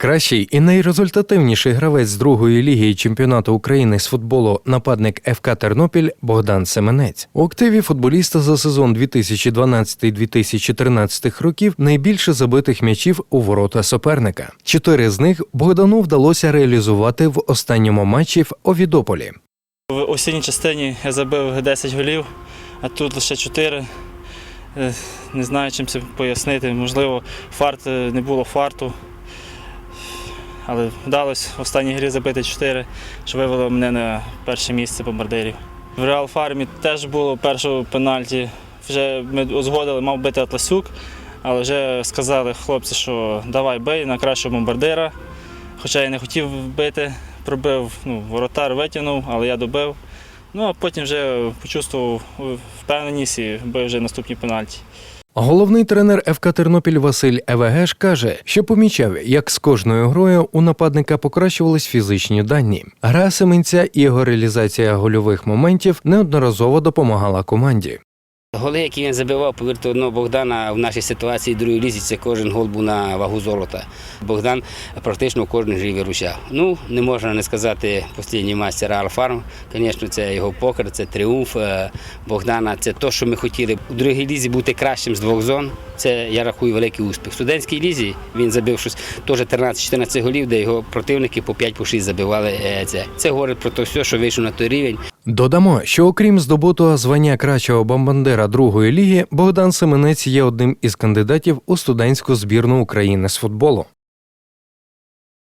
Кращий і найрезультативніший гравець другої ліги чемпіонату України з футболу нападник ФК Тернопіль Богдан Семенець. У активі футболіста за сезон 2012-2013 років найбільше забитих м'ячів у ворота суперника. Чотири з них Богдану вдалося реалізувати в останньому матчі в Овідополі. В осінній частині я забив 10 голів, а тут лише 4. Е, Не знаю, чим це пояснити. Можливо, фарт е, не було фарту. Але вдалося в останній грі забити 4, що вивело мене на перше місце бомбардирів. В Реал Фармі теж було першого пенальті. Вже ми узгодили, мав бити Атласюк, але вже сказали хлопці, що давай бий на кращого бомбардира. Хоча я не хотів бити, пробив, ну, воротар витягнув, але я добив. Ну а потім вже почувствував впевненість і бив вже наступні пенальті. Головний тренер ФК Тернопіль Василь Евегеш каже, що помічав, як з кожною грою у нападника покращувались фізичні дані. Гра Семенця і його реалізація гольових моментів неодноразово допомагала команді. Голи, які він забивав, повірте, одного Богдана в нашій ситуації другої лізі, це кожен гол був на вагу золота. Богдан практично кожен грі виручав. Ну, не можна не сказати останній мастер Алфарм. Звісно, це його покер, це тріумф е, Богдана. Це те, що ми хотіли у другій лізі бути кращим з двох зон. Це я рахую великий успіх. В студентській лізі він забив щось теж 13-14 голів, де його противники по 5-6 забивали. е, Це це говорить про те що вийшов на той рівень. Додамо, що окрім здобутого звання кращого бомбандера другої ліги, Богдан Семенець є одним із кандидатів у студентську збірну України з футболу.